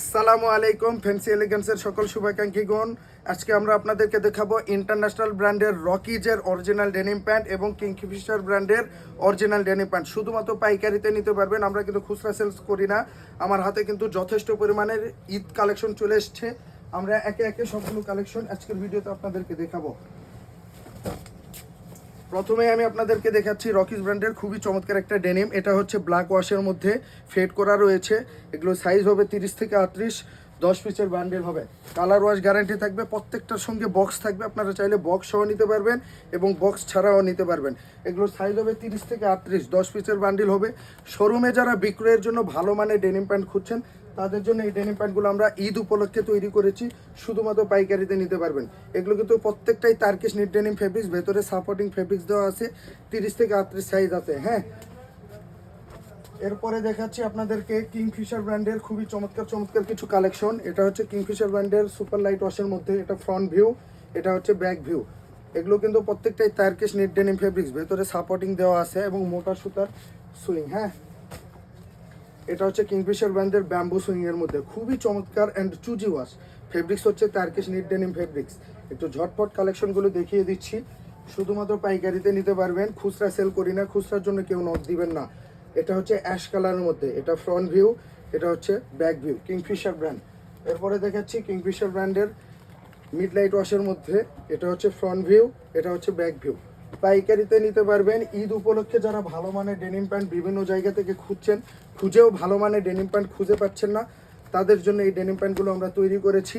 আসসালামু আলাইকুম ফ্যান্সি এলিগেন্সের সকল শুভাকাঙ্ক্ষীগণ। আজকে আমরা আপনাদেরকে দেখাবো ইন্টারন্যাশনাল ব্র্যান্ডের রকিজের অরিজিনাল ডেনিম প্যান্ট এবং কিংফিশার ব্র্যান্ডের অরিজিনাল ডেনিম প্যান্ট শুধুমাত্র পাইকারিতে নিতে পারবেন, আমরা কিন্তু খুচরা সেলস করি না। আমার হাতে কিন্তু যথেষ্ট পরিমাণের ঈদ কালেকশন চলে এসছে। আমরা একে একে সবগুলো কালেকশন আজকের ভিডিওতে আপনাদেরকে দেখাবো। প্রথমে আমি আপনাদেরকে দেখাচ্ছি রকিস ব্র্যান্ডের খুবই চমৎকার একটা ডেনিম এটা হচ্ছে ব্ল্যাক ওয়াশের মধ্যে ফেড করা রয়েছে। এগুলো সাইজ হবে তিরিশ থেকে আটত্রিশ, দশ পিসের বান্ডেল হবে। কালার ওয়াশ গ্যারান্টি থাকবে, প্রত্যেকটার সঙ্গে বক্স থাকবে। আপনারা চাইলে বক্স সহ নিতে পারবেন এবং বক্স ছাড়াও নিতে পারবেন। এগুলো সাইজ হবে তিরিশ থেকে আটত্রিশ, দশ পিসের বান্ডিল হবে। শোরুমে যারা বিক্রয়ের জন্য ভালো মানের ডেনিম প্যান্ট খুঁজছেন তাদের জন্য এই ডেনিম প্যান্টগুলো আমরা ঈদ উপলক্ষে তৈরি করেছি, শুধুমাত্র পাইকারিতে নিতে পারবেন। এগুলো কিন্তু প্রত্যেকটাই তার্কিশ নিট ডেনিম ফেব্রিক্স ভেতরে সাপোর্টিং ফেব্রিক্স দেওয়া আছে, তিরিশ থেকে আটত্রিশ সাইজ আছে হ্যাঁ? এরপরে দেখাচ্ছি আপনাদেরকে কিংফিশার ব্র্যান্ডের খুবই চমৎকার চমৎকার কিছু কালেকশন এটা হচ্ছে কিংফিশার ব্র্যান্ডের সুপার লাইট ওয়াশের মধ্যে এটা ফ্রন্ট ভিউ এটা হচ্ছে ব্যাক ভিউ এগুলো কিন্তু প্রত্যেকটাই তার্কিশ নিট ডেনিম ফেব্রিক্স ভেতরে সাপোর্টিং দেওয়া আছে এবং মোটা সুতার সুইং হ্যাঁ? এটা হচ্ছে কিংফিশার ব্র্যান্ডের ব্যাম্বু সুইং এর মধ্যে। খুবই চমৎকার অ্যান্ড চুজি ওয়াশ ফেব্রিক্স হচ্ছে তার্কিশ নিট ডেনিম ফেব্রিক্স একটু ঝটপট কালেকশনগুলো দেখিয়ে দিচ্ছি। শুধুমাত্র পাইকারিতে নিতে পারবেন, খুচরা সেল করি না, খুচরার জন্য কেউ নট দিবেন না। এটা হচ্ছে অ্যাশ কালারের মধ্যে, এটা ফ্রন্ট ভিউ এটা হচ্ছে ব্যাক ভিউ কিংফিশার ব্র্যান্ড এরপরে দেখাচ্ছি কিংফিশার ব্র্যান্ডের মিড লাইট ওয়াশের মধ্যে, এটা হচ্ছে ফ্রন্ট ভিউ এটা হচ্ছে ব্যাক ভিউ পাইকারিতে নিতে পারবেন। ঈদ উপলক্ষে যারা ভালো মানের ডেনিম প্যান্ট বিভিন্ন জায়গা থেকে খুঁজছেন, খুঁজেও ভালো মানের ডেনিম প্যান্ট খুঁজে পাচ্ছেন না। তাদের জন্য এই ডেনিম প্যান্টগুলো আমরা তৈরি করেছি।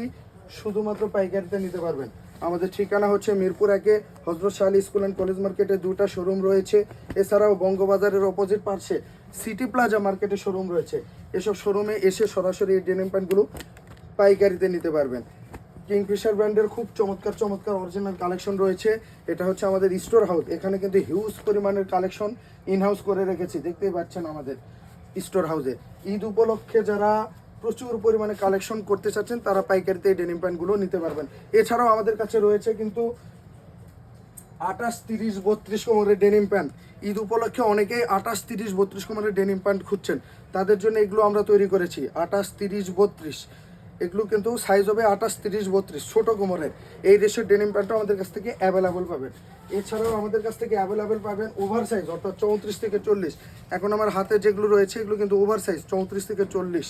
শুধুমাত্র পাইকারিতে নিতে পারবেন। আমাদের ঠিকানা হচ্ছে মিরপুর একে হজরত শাহ স্কুল অ্যান্ড কলেজ মার্কেটে দুটা শোরুম রয়েছে। এছাড়াও বঙ্গবাজারের অপোজিট পার্শ্বে সিটি প্লাজা মার্কেটে শোরুম রয়েছে। এসব শোরুমে এসে সরাসরি এই ডেনিম প্যান্টগুলো পাইকারিতে নিতে পারবেন। কিংফিশার ব্র্যান্ডের খুব চমৎকার চমৎকার অরিজিনাল কালেকশন রয়েছে। এটা হচ্ছে আমাদের স্টোর হাউস এখানে কিন্তু হিউজ পরিমাণের কালেকশন ইন হাউস করে রেখেছি। দেখতেই পাচ্ছেন আমাদের স্টোর হাউসে ঈদ উপলক্ষে যারা প্রচুর পরিমাণে কালেকশন করতে চাচ্ছেন, তারা পাইকারিতে এই ডেনিম প্যান্টগুলো নিতে পারবেন। এছাড়াও আমাদের কাছে রয়েছে কিন্তু আঠাশ তিরিশ বত্রিশ কোমরের ডেনিম প্যান্ট ঈদ উপলক্ষে অনেকেই আঠাশ তিরিশ বত্রিশ কোমরের ডেনিম প্যান্ট খুঁজছেন। তাদের জন্য এগুলো আমরা তৈরি করেছি। আঠাশ তিরিশ বত্রিশ। এগুলো কিন্তু সাইজ হবে আঠাশ, তিরিশ, বত্রিশ, ছোটো কোমরের এই রেশের ডেনিম প্যান্টও আমাদের কাছ থেকে অ্যাভেলেবল পাবেন। এছাড়াও আমাদের কাছ থেকে অ্যাভেলেবেল পাবেন ওভার সাইজ অর্থাৎ চৌত্রিশ থেকে চল্লিশ। এখন আমার হাতে যেগুলো রয়েছে, এগুলো কিন্তু ওভার সাইজ চৌত্রিশ থেকে চল্লিশ।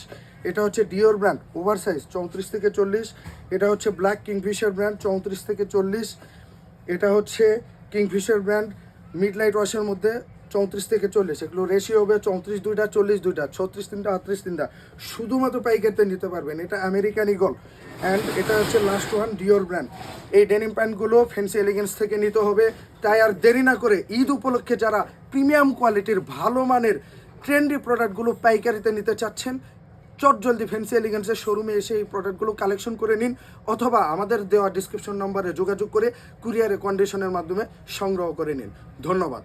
এটা হচ্ছে ডিওর ব্র্যান্ড ওভার সাইজ চৌত্রিশ থেকে চল্লিশ। এটা হচ্ছে ব্ল্যাক কিংফিশার ব্র্যান্ড চৌত্রিশ থেকে চল্লিশ। এটা হচ্ছে কিংফিশার ব্র্যান্ড মিড লাইট ওয়াশের মধ্যে চৌত্রিশ থেকে চল্লিশ, এগুলো রেশিও হবে চৌত্রিশ দুইটা, চল্লিশ দুইটা, ছত্রিশ তিনটা, আটত্রিশ তিনটা। শুধুমাত্র পাইকারিতে নিতে পারবেন, এটা আমেরিকান ইগল অ্যান্ড এটা হচ্ছে লাস্ট ওয়ান ডিওর ব্র্যান্ড এই ডেনিম প্যান্টগুলো ফ্যান্সি এলিগেন্স থেকে নিতে হবে। তাই আর দেরি না করে ঈদ উপলক্ষে যারা প্রিমিয়াম কোয়ালিটির ভালো মানের ট্রেন্ডি প্রোডাক্টগুলো পাইকারিতে নিতে চাচ্ছেন চট জলদি ফেন্সি এলিগেন্সের শোরুমে এসে এই প্রোডাক্টগুলো কালেকশন করে নিন অথবা আমাদের দেওয়া ডিসক্রিপশন নম্বরে যোগাযোগ করে কুরিয়ারে কন্ডিশনের মাধ্যমে সংগ্রহ করে নিন। ধন্যবাদ।